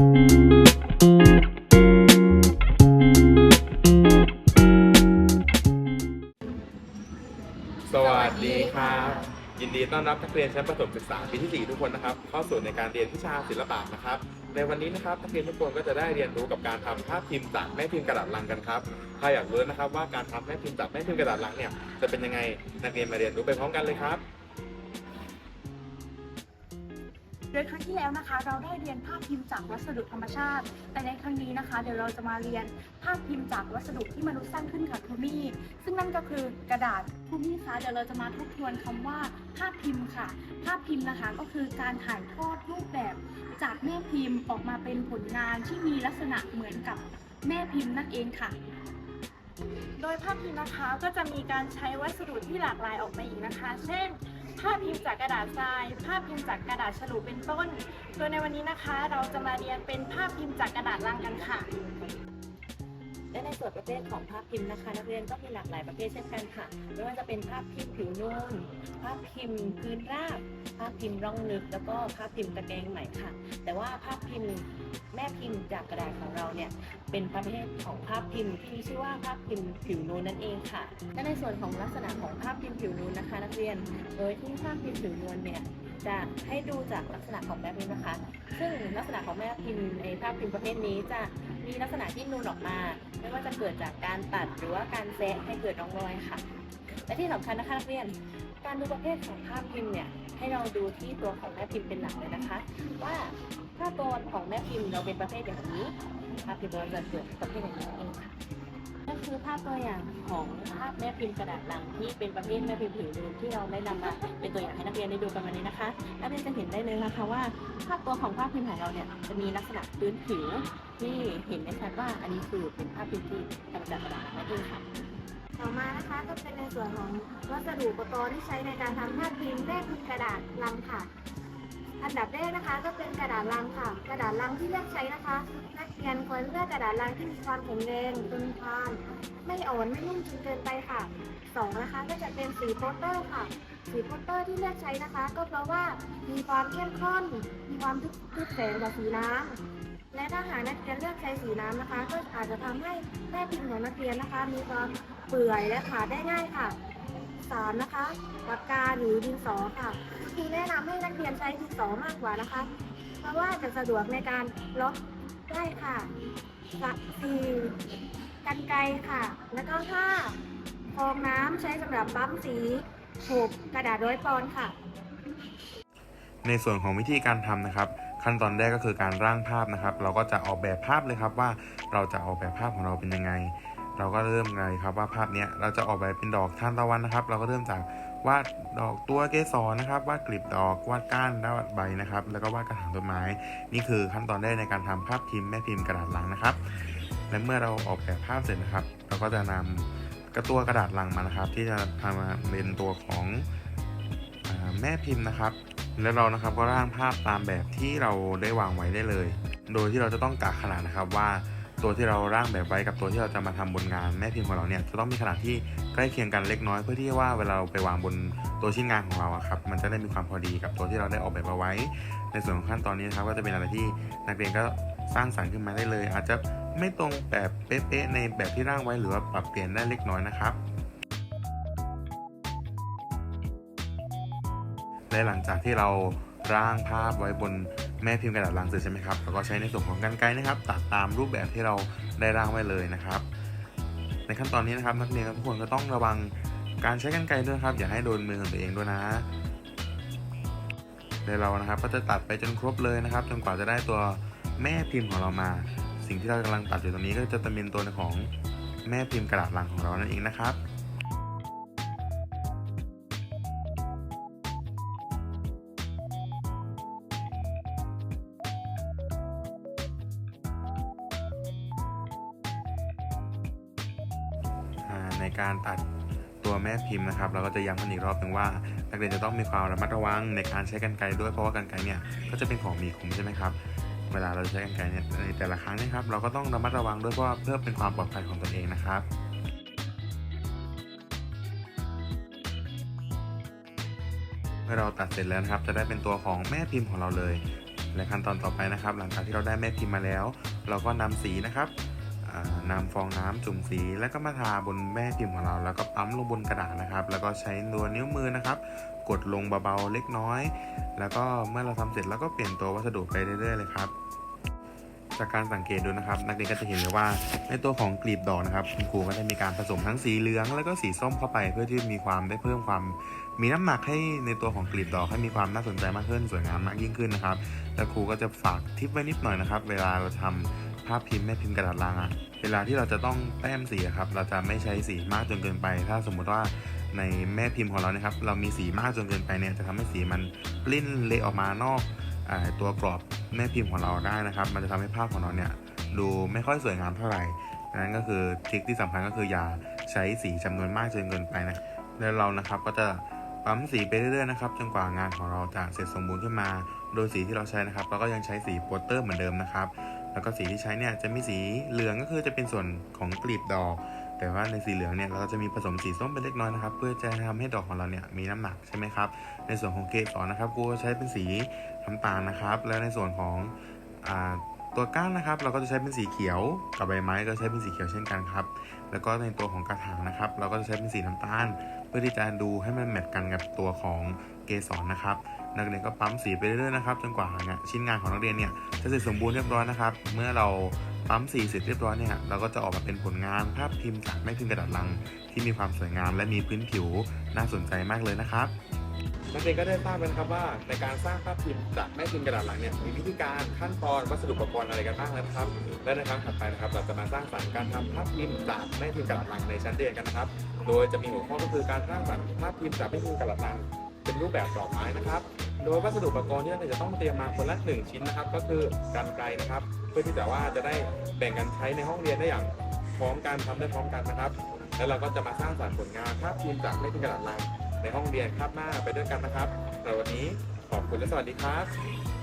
สวัสดีครับ ยินดีต้อนรับนักเรียนชั้นประถมศึกษาปีที่ 4 ทุกคนนะครับ เข้าสู่ในการเรียนวิชาศิลปะนะครับ ในวันนี้นะครับนักเรียนทุกคนก็จะได้เรียนรู้กับการทำภาพพิมพ์จากแม่พิมพ์กระดาษลังกันครับถ้าอยากรู้นะครับว่าการทำแม่พิมพ์จากแม่พิมพ์กระดาษลังเนี่ยจะเป็นยังไงนักเรียนมาเรียนรู้ไปพร้อมกันเลยครับ โดยครั้งที่แล้วนะคะ เราได้เรียนภาพพิมพ์จากวัสดุธรรมชาติ แต่ในครั้งนี้นะคะ เดี๋ยวเราจะมาเรียนภาพพิมพ์จากวัสดุที่มนุษย์สร้างขึ้นค่ะทูมี่ซึ่งนั่นก็คือกระดาษทูมี่คะเดี๋ยวเราจะมาทบทวนคำว่าภาพพิมพ์ค่ะ ภาพพิมพ์นะคะก็คือการถ่ายทอดรูปแบบ จากแม่พิมพ์ออกมาเป็นผลงานที่มีลักษณะเหมือนกับแม่พิมพ์นั่นเองค่ะโดยภาพพิมพ์นะคะก็จะมีการใช้วัสดุที่หลากหลายออกมาอีกนะคะ เช่น ภาพพิมพ์จากกระดาษทราย ภาพพิมพ์จากกระดาษฉลุเป็นต้น โดยในวันนี้นะคะ เราจะมาเรียนเป็นภาพพิมพ์จากกระดาษลังกันค่ะ และในส่วนประเภทของภาพพิมพ์นะคะ นักเรียนก็มีหลากหลายประเภทเช่นกันค่ะไม่ว่าจะเป็นภาพพิมพ์ผิวนุ่มภาพพิมพ์พื้นราบ ภาพพิมพ์ร่องลึก แล้วก็ภาพพิมพ์ตะแกรงใหม่ค่ะ แต่ว่าภาพพิมพ์แม่พิมพ์จากกระดาษของเราเนี่ยเป็นประเภทของภาพพิมพ์ที่มีชื่อว่าภาพพิมพ์ผิวนูนนั่นเองค่ะและในส่วนของลักษณะของภาพพิมพ์ผิวนูนนะคะ นักเรียนโดยที่ภาพพิมพ์ผิวนูนเนี่ยจะให้ดูจากลักษณะของแม่พิมพ์นะคะ ซึ่งลักษณะของแม่พิมพ์ในภาพพิมพ์ประเภทนี้จะ มีลักษณะที่นูนออกมา ไม่ว่าจะเกิดจากการตัดหรือว่าการแซะให้เกิดร่องรอยค่ะ และที่สำคัญนะคะนักเรียน การดูประเภทของภาพพิมพ์เนี่ยให้เราดูที่ตัวของแม่พิมพ์เป็นหลักเลยนะคะ ว่าถ้าตัวของแม่พิมพ์เราเป็นประเภทอย่างนี้ภาพพิมพ์เราจะเกิดประเภทอย่างนี้เองค่ะนั่น คือภาพตัวอย่างของภาพแม่พิมพ์กระดาษลังที่เป็นประเภทแม่พิมพ์ผิวนูนที่เราได้นำมาเป็นตัวอย่างให้นักเรียนได้ดูกันวันนี้นะคะ นักเรียนจะเห็นได้เลยนะคะว่า ภาพตัวของภาพพิมพ์ของเราเนี่ยจะมีลักษณะพื้นผิวที่เห็นได้ชัดว่าอันนี้คือเป็นภาพพิมพ์ที่ทำจากกระดาษนั่นเองค่ะต่อมานะคะก็เป็นในส่วนของวัสดุอุปกรณ์ที่ใช้ในการทำภาพพิมพ์แม่พิมพ์กระดาษลังค่ะ อันดับแรกนะคะก็เป็นกระดาษลังค่ะ กระดาษลังที่เลือกใช้นะคะ นักเรียนควรเลือกกระดาษลังที่มีความแข็งแรงทนทาน ไม่อ่อนไม่นุ่มจนเกินไปค่ะสองนะคะก็จะเป็นสีโปสเตอร์ค่ะ สีโปสเตอร์ที่เลือกใช้นะคะ ก็เพราะว่ามีความเข้มข้น มีความทึบแสงกว่าสีน้ำและถ้าหากนักเรียนเลือกใช้สีน้ำนะคะ ก็อาจจะทำให้แม่พิมพ์ของนักเรียนนะคะ มีความเปื่อยและขาดได้ง่ายค่ะสามนะคะปากกาหรือดินสอค่ะ คือแนะนำให้นักเรียนใช้ดินสอมากกว่านะคะ เพราะว่าจะสะดวกในการลบได้ค่ะสี่กันไกรค่ะ แล้วก็ห้าฟองน้ำใช้สำหรับปั๊มสีหกกระดาษร้อยปอนค่ะ ในส่วนของวิธีการทำนะครับ ขั้นตอนแรกก็คือการร่างภาพนะครับ เราก็จะออกแบบภาพเลยครับว่าเราจะออกแบบภาพของเราเป็นยังไง เราก็เริ่มเลยครับว่าภาพเนี้ยเราจะออกแบบเป็นดอกทานตะวันนะครับ เราก็เริ่มจาก วาดดอกตัวเกสรนะครับ วาดกลีบดอกวาดก้านวาดใบนะครับ แล้วก็วาดกระถางต้นไม้ นี่คือขั้นตอนแรกในการทำภาพพิมพ์แม่พิมพ์กระดาษลังนะครับ และเมื่อเราออกแบบภาพเสร็จนะครับ เราก็จะนำกระตัวกระดาษลังมานะครับ ที่จะทำมาเป็นตัวของอแม่พิมพ์นะครับ แล้วเรานะครับก็ร่างภาพตามแบบที่เราได้วางไว้ได้เลย โดยที่เราจะต้องกะขนาดนะครับว่า ตัวที่เราร่างแบบไว้กับตัวที่เราจะมาทำบนงานแม่พิมพ์ของเราเนี่ยจะต้องมีขนาดที่ใกล้เคียงกันเล็กน้อยเพื่อที่ว่าเวลาเราไปวางบนตัวชิ้นงานของเราอะครับมันจะได้มีความพอดีกับตัวที่เราได้ออกแบบเอาไว้ ในส่วนของขั้นตอนนี้นะครับก็จะเป็นอะไรที่นักเรียนก็สร้างสรรค์ขึ้นมาได้เลย อาจจะไม่ตรงแบบเป๊ะๆในแบบที่ร่างไว้หรือว่าปรับเปลี่ยนได้เล็กน้อยนะครับและหลังจากที่เราร่างภาพไว้บน แม่พิมพ์กระดาษลังเสร็จใช่ไหมครับเราก็ใช้ในส่วนของกรรไกรนะครับ ตัดตามรูปแบบที่เราได้ร่างไว้เลยนะครับ ในขั้นตอนนี้นะครับนักเรียนทุกคนก็ต้องระวังการใช้กรรไกรด้วยครับ อย่าให้โดนมือของตัวเองด้วยนะโดยเรานะครับ ก็จะตัดไปจนครบเลยนะครับ จนกว่าจะได้ตัวแม่พิมพ์ของเรามา สิ่งที่เรากำลังตัดอยู่ตรงนี้ก็จะเป็นตัวของแม่พิมพ์กระดาษลังของเรานั่นเองนะครับ ในการตัดตัวแม่พิมพ์นะครับเราก็จะย้ำกันอีกรอบหนึ่งว่า นักเรียนจะต้องมีความระมัดระวังในการใช้กรรไกรด้วยเพราะว่ากรรไกรเนี่ยก็จะเป็นของมีคมใช่ไหมครับเวลาเราใช้กรรไกรเนี่ยในแต่ละครั้งนะครับ เราก็ต้องระมัดระวังด้วยเพราะว่าเพื่อเป็นความปลอดภัยของตนเองนะครับเมื่อเราตัดเสร็จแล้วนะครับ จะได้เป็นตัวของแม่พิมพ์ของเราเลย และขั้นตอนต่อไปนะครับ หลังจากที่เราได้แม่พิมพ์มาแล้ว เราก็นำสีนะครับ นำฟองน้ำจุ่มสี แล้วก็มาทาบนแม่พิมพ์ของเรา แล้วก็ปั๊มลงบนกระดาษนะครับ แล้วก็ใช้ตัวนิ้วมือนะครับ กดลงเบาๆเล็กน้อย แล้วก็เมื่อเราทำเสร็จแล้วก็เปลี่ยนตัววัสดุไปเรื่อยๆเลยครับจากการสังเกตดูนะครับ นักเรียนก็จะเห็นเลยว่าในตัวของกลีบดอกนะครับคุณครูก็ได้มีการผสมทั้งสีเหลือง แล้วก็สีส้มเข้าไปเพื่อที่มีความได้เพิ่มความ มีน้ำหนักให้ในตัวของกลีบดอกให้มีความน่าสนใจมากขึ้นสวยงามมากยิ่งขึ้นนะครับ แล้วครูก็จะฝากทิปไว้นิดหน่อยนะครับ เวลาเราทำภาพพิมพ์แม่พิมพ์กระดาษลังอะเวลาที่เราจะต้องแต้มสีครับ เราจะไม่ใช้สีมากจนเกินไป ถ้าสมมุติว่าในแม่พิมพ์ของเรานะครับ เรามีสีมากจนเกินไปเนี่ย จะทำให้สีมันปลิ้นเละออกมานอกอตัวกรอบแม่พิมพ์ของเราได้นะครับ มันจะทำให้ภาพของเราเนี่ยดูไม่ค่อยสวยงามเท่าไหร่ดังนั้นก็คือทริคที่สำคัญก็คืออย่าใช้สีจำนวนมากจนเกินไปนะ แล้วเรานะครับก็จะปั๊มสีไปเรื่อยๆนะครับจนกว่างานของเราจะเสร็จสมบูรณ์ขึ้นมา โดยสีที่เราใช้นะครับเราก็ยังใช้สีโปสเตอร์เหมือนเดิมนะครับ แล้วก็สีที่ใช้เนี่ยจะมีสีเหลืองก็คือจะเป็นส่วนของกลีบดอก แต่ว่าในสีเหลืองเนี่ยเราจะมีผสมสีส้มไปเล็กน้อยนะครับ เพื่อจะทำให้ดอกของเราเนี่ยมีน้ำหนักใช่ไหมครับ ในส่วนของเกสรนะครับกูใช้เป็นสีน้ำตาลนะครับ แล้วในส่วนของอตัวก้านนะครับ เราก็จะใช้เป็นสีเขียวกับใบไม้ก็ใช้เป็นสีเขียวเช่นกันครับ แล้วก็ในตัวของกระถางนะครับ เราก็จะใช้เป็นสีน้ำตาล เพื่อที่จะดูให้มันแมทกันกับตัวของเกสรนะครับ นักเรียนก็ปั๊มสีไปเรื่อยๆนะครับจนกว่าชิ้นงานของนักเรียนเนี่ยจะเสร็จสมบูรณ์เรียบร้อยนะครับ เมื่อเราปั๊มสีเสร็จเรียบร้อยเนี่ยเราก็จะออกมาเป็นผลงานภาพพิมพ์จากแม่พิมพ์กระดาษลัง ที่มีความสวยงาม และมีพื้นผิวน่าสนใจมากเลยนะครับนักเรียนก็ได้ทราบกันครับว่าในการสร้างภาพพิมพ์จากแม่พิมพ์กระดาษหลังเนี่ยมีวิธีการขั้นตอนวัสดุอุปกรณ์อะไรกันบ้างแล้วนะครับ และในครั้งถัดไปนะครับ เราจะมาสร้างสรรค์การทำภาพพิมพ์จากแม่พิมพ์กระดาษหลังในชั้นเรียนกันนะครับ โดยจะมีหัวข้อก็คือการสร้างสรรค์ภาพพิมพ์จากแม่พิมพ์กระดาษหลัง เป็นรูปแบบดอกไม้นะครับ โดยวัสดุอุปกรณ์ที่เราจะต้องเตรียมมาคนละหนึ่งชิ้นนะครับ ก็คือกันไกลนะครับ เพื่อที่จะว่าจะได้แบ่งกันใช้ในห้องเรียนได้อย่างพร้อมกันทำได้พร้อมกันนะครับ แล้วเราก็จะมาสร้างสรรค์ผลงานภาพพิมพ์จากไม้กระดาษลังในห้องเรียนคาบหน้าไปด้วยกันนะครับแต่วันนี้ขอบคุณและสวัสดีครับ